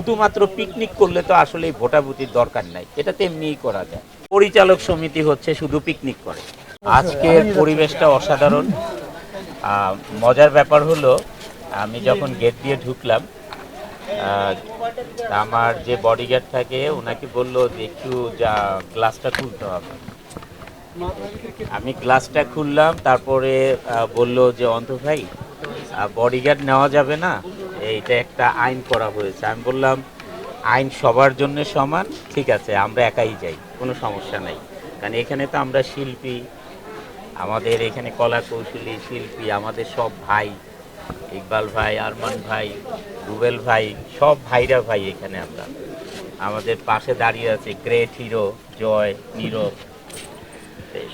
শুধুমাত্র পিকনিক করলে তো আসলে ভোটাভুটির দরকার নাই। এটা তো এমনিই করা যায়। পরিচালক সমিতি হচ্ছে শুধু পিকনিক করে। আজকের পরিবেশটা অসাধারণ। মজার ব্যাপার হলো, আমি যখন গেট দিয়ে ঢুকলাম আমার যে বডিগার্ড থাকে, ওনাকে বলল যে একটু যা গ্লাসটা খুলতে হবে। আমি গ্লাসটা খুললাম, তারপরে বলল যে, অন্ত ভাই বডিগার্ড নেওয়া যাবে না? এইটা একটা আইন করা হয়েছে। আমি বললাম, আইন সবার জন্য সমান, ঠিক আছে, আমরা একাই যাই, কোনো সমস্যা নাই। কারণ এখানে তো আমরা শিল্পী, আমাদের এখানে কলা কৌশলী শিল্পী, আমাদের সব ভাই, ইকবাল ভাই, আরমান ভাই, রুবেল ভাই, সব ভাইরা ভাই এখানে আমরা। আমাদের পাশে দাঁড়িয়ে আছে গ্রেট হিরো, জয়, নীরব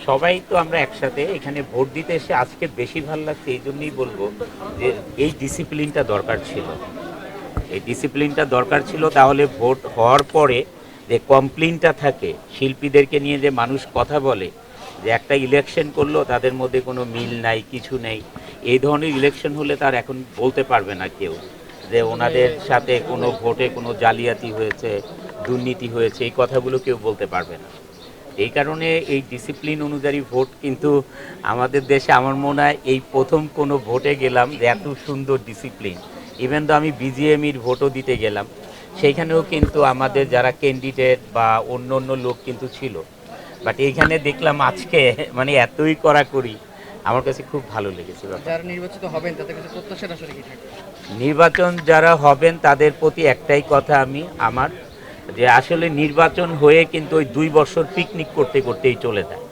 সবাই তো আমরা একসাথে এখানে ভোট দিতে এসে আজকে বেশি ভালো লাগছে, এই জন্যই বলব যে এই ডিসিপ্লিনটা দরকার ছিল। এই ডিসিপ্লিনটা দরকার ছিল তাহলে ভোট হওয়ার পরে যে কমপ্লেনটা থাকে, শিল্পীদেরকে নিয়ে যে মানুষ কথা বলে, যে একটা ইলেকশন করল তাদের মধ্যে কোনো মিল নাই, কিছু নেই, এই ধরনের ইলেকশন হলে তার এখন বলতে পারবে না কেউ যে ওনাদের সাথে কোনো ভোটে কোনো জালিয়াতি হয়েছে, দুর্নীতি হয়েছে, এই কথাগুলো কেউ বলতে পারবে না। এই কারণে এই ডিসিপ্লিন অনুযায়ী ভোট কিন্তু আমাদের দেশে আমার মনে হয় এই প্রথম কোনো ভোটে গেলাম যে এত সুন্দর ডিসিপ্লিন ইভেন তো আমি বিজিএমির ভোটও দিতে গেলাম সেইখানেও কিন্তু আমাদের যারা ক্যান্ডিডেট বা অন্য অন্য লোক কিন্তু ছিল। বাট এইখানে দেখলাম আজকে মানে এতই কড়াকড়ি আমার কাছে খুব ভালো লেগেছে যারা নির্বাচিত হবেন তাদের কাছে প্রত্যাশাটা আসলে কি থাকবে নির্বাচন যারা হবেন তাদের প্রতি একটাই কথা আমি আমার যে আসলে নির্বাচন হয়ে কিন্তু ওই দুই বছর পিকনিক করতে করতেই চলে যায়।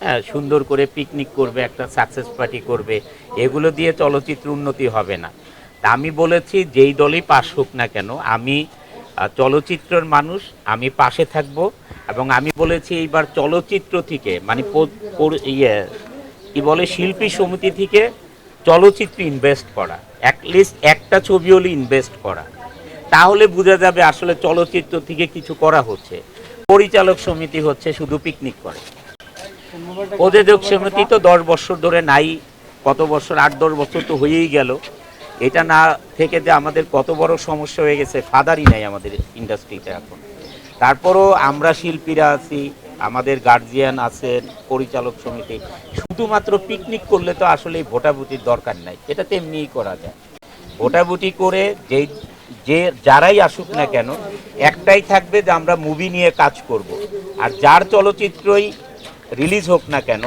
হ্যাঁ সুন্দর করে পিকনিক করবে, একটা সাকসেস পার্টি করবে, এগুলো দিয়ে চলচ্চিত্র উন্নতি হবে না। তা আমি বলেছি, যেই দলই পাশ হোক না কেন, আমি চলচ্চিত্রের মানুষ, আমি পাশে থাকব এবং আমি বলেছি এইবার চলচ্চিত্র থেকে মানে ইয়ে কি বলে, শিল্পী সমিতি থেকে চলচ্চিত্র ইনভেস্ট করা। অ্যাটলিস্ট একটা ছবি হলে ইনভেস্ট করা। তাহলে বোঝা যাবে আসলে চলচ্চিত্র থেকে কিছু করা হচ্ছে। পরিচালক সমিতি হচ্ছে, শুধু পিকনিক করে। প্রযোজক সমিতি তো দশ বছর ধরে নাই, কত বছর? আট, দশ বছর তো হয়েই গেল। এটা না থেকে যে আমাদের কত বড় সমস্যা হয়ে গেছে, ফাদারই নাই আমাদের ইন্ডাস্ট্রিতে এখন। তারপরও আমরা শিল্পীরা আছি, আমাদের গার্জিয়ান আছেন, পরিচালক সমিতি। শুধুমাত্র পিকনিক করলে তো আসলে ভোটাভুটির দরকার নাই। এটা তো এমনিই করা যায়। ভোটাভুটি করে যেই যে যারাই আসুক না কেন, একটাই থাকবে যে আমরা মুভি নিয়ে কাজ করব। আর যার চলচ্চিত্রই রিলিজ হোক না কেন,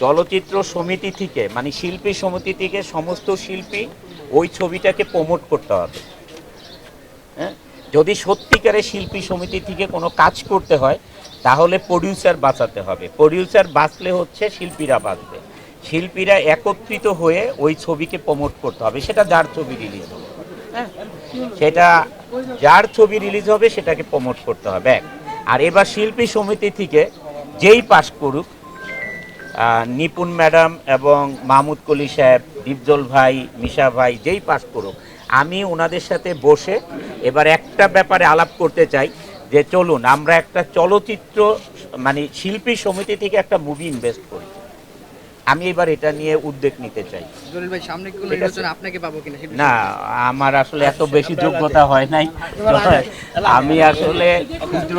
চলচ্চিত্র সমিতি থেকে মানে শিল্পী সমিতি থেকে সমস্ত শিল্পী ওই ছবিটাকে প্রমোট করতে হবে। হ্যাঁ? যদি সত্যিকারের শিল্পী সমিতি থেকে কোনো কাজ করতে হয়, তাহলে প্রডিউসার বাঁচাতে হবে। প্রডিউসার বাঁচলে হচ্ছে শিল্পীরা বাঁচবে। শিল্পীরা একত্রিত হয়ে ওই ছবিকে প্রমোট করতে হবে, সেটা যার ছবি রিলিজ হবে সেটা যার ছবি রিলিজ হবে সেটাকে প্রমোট করতে হবে। আর এবার শিল্পী সমিতি থেকে যেই পাশ করুক নিপুণ ম্যাডাম এবং মাহমুদ কলি সাহেব দীপজল ভাই, মিশা ভাই যেই পাস করুক, আমি ওনাদের সাথে বসে এবার একটা ব্যাপারে আলাপ করতে চাই যে চলুন, আমরা একটা চলচ্চিত্র মানে শিল্পী সমিতি থেকে একটা মুভি ইনভেস্ট করি আমি এবার এটা নিয়ে উদ্যোগ নিতে চাই। জলিল ভাই সামনে কোনো ঠিক আপনাকে পাবো কিনা না আমার আসলে এত বেশি যোগ্যতা হয় নাই। আমি আসলে ক্ষুদ্র